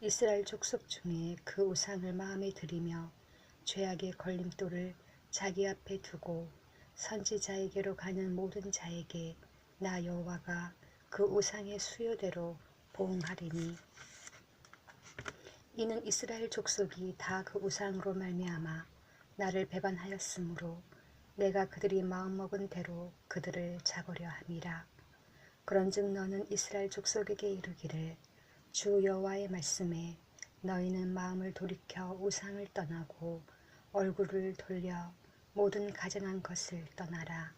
이스라엘 족속 중에 그 우상을 마음에 들이며 죄악의 걸림돌을 자기 앞에 두고 선지자에게로 가는 모든 자에게 나 여호와가 그 우상의 수요대로 보응하리니. 이는 이스라엘 족속이 다 그 우상으로 말미암아 나를 배반하였으므로 내가 그들이 마음먹은 대로 그들을 잡으려 함이라. 그런즉 너는 이스라엘 족속에게 이르기를 주 여호와의 말씀에 너희는 마음을 돌이켜 우상을 떠나고 얼굴을 돌려 모든 가증한 것을 떠나라.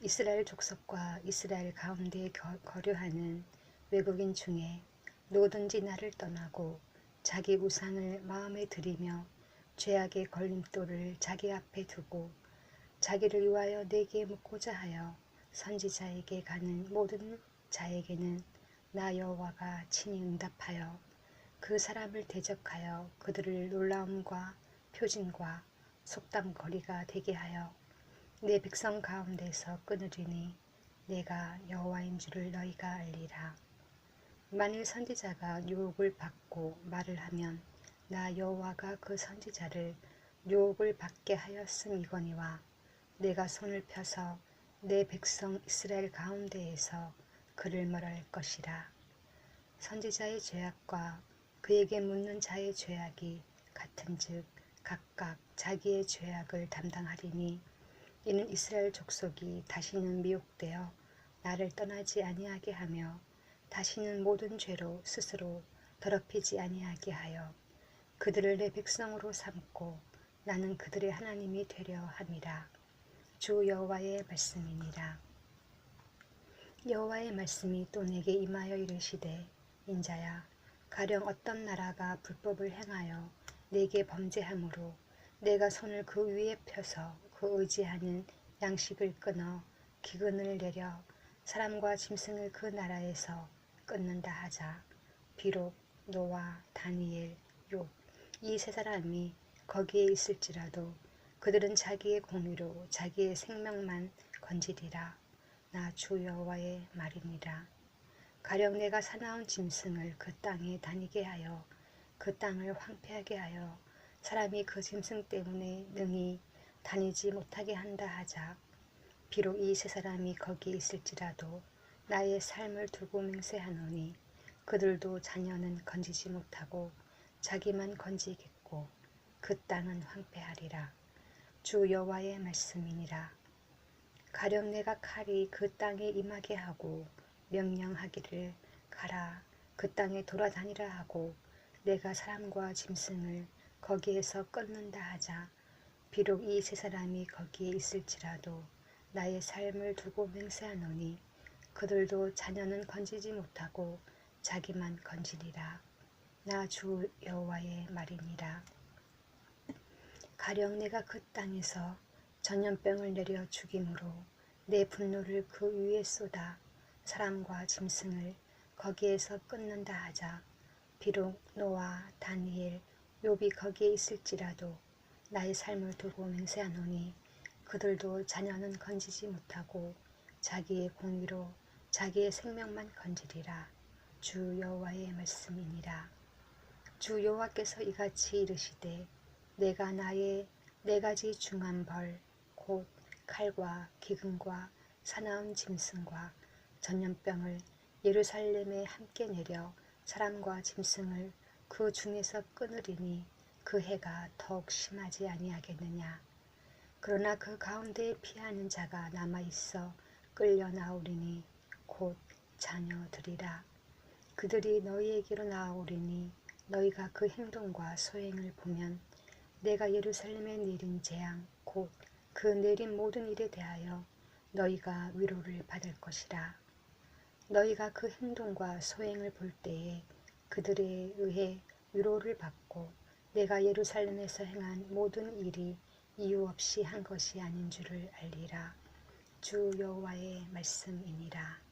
이스라엘 족속과 이스라엘 가운데 거- 거류하는 외국인 중에 누구든지 나를 떠나고 자기 우상을 마음에 들이며 죄악의 걸림돌을 자기 앞에 두고 자기를 위하여 내게 묻고자 하여 선지자에게 가는 모든 자에게는 나 여호와가 친히 응답하여 그 사람을 대적하여 그들을 놀라움과 표징과 속담거리가 되게 하여 내 백성 가운데서 끊으리니 내가 여호와인 줄을 너희가 알리라. 만일 선지자가 유혹을 받고 말을 하면 나 여호와가 그 선지자를 유혹을 받게 하였음 이거니와 내가 손을 펴서 내 백성 이스라엘 가운데에서 그를 멸할 것이라. 선지자의 죄악과 그에게 묻는 자의 죄악이 같은즉 각각 자기의 죄악을 담당하리니 이는 이스라엘 족속이 다시는 미혹되어 나를 떠나지 아니하게 하며 다시는 모든 죄로 스스로 더럽히지 아니하게 하여 그들을 내 백성으로 삼고 나는 그들의 하나님이 되려 함이라 주 여호와의 말씀이니라 여호와의 말씀이 또 내게 임하여 이르시되 인자야 가령 어떤 나라가 불법을 행하여 내게 범죄함으로 내가 손을 그 위에 펴서 그 의지하는 양식을 끊어 기근을 내려 사람과 짐승을 그 나라에서 끊는다 하자. 비록 노아 다니엘 욥 이 세 사람이 거기에 있을지라도 그들은 자기의 공의로 자기의 생명만 건지리라 나 주 여호와의 말이니라 가령 내가 사나운 짐승을 그 땅에 다니게 하여 그 땅을 황폐하게 하여 사람이 그 짐승 때문에 능히 다니지 못하게 한다 하자. 비록 이 세 사람이 거기 있을지라도 나의 삶을 두고 맹세하노니 그들도 자녀는 건지지 못하고 자기만 건지겠고 그 땅은 황폐하리라. 주 여호와의 말씀이니라 가령 내가 칼이 그 땅에 임하게 하고 명령하기를 가라. 그 땅에 돌아다니라 하고 내가 사람과 짐승을 거기에서 끊는다 하자. 비록 이 세 사람이 거기에 있을지라도 나의 삶을 두고 맹세하노니 그들도 자녀는 건지지 못하고 자기만 건지리라. 나 주 여호와의 말이니라. 가령 내가 그 땅에서 전염병을 내려 죽임으로 내 분노를 그 위에 쏟아 사람과 짐승을 거기에서 끊는다 하자 비록 노아 다니엘 욥이 거기에 있을지라도 나의 삶을 두고 맹세하노니 그들도 자녀는 건지지 못하고 자기의 공의로 자기의 생명만 건지리라. 주 여호와의 말씀이니라. 주 여호와께서 이같이 이르시되 내가 나의 네 가지 중한 벌 곧 칼과 기근과 사나운 짐승과 전염병을 예루살렘에 함께 내려 사람과 짐승을 그 중에서 끊으리니 그 해가 더욱 심하지 아니하겠느냐. 그러나 그 가운데에 피하는 자가 남아 있어 끌려 나오리니 곧 자녀들이라. 그들이 너희에게로 나오리니 너희가 그 행동과 소행을 보면 내가 예루살렘에 내린 재앙 곧 그 내린 모든 일에 대하여 너희가 위로를 받을 것이라. 너희가 그 행동과 소행을 볼 때에 그들에 의해 위로를 받고 내가 예루살렘에서 행한 모든 일이 이유 없이 한 것이 아닌 줄을 알리라. 주 여호와의 말씀이니라.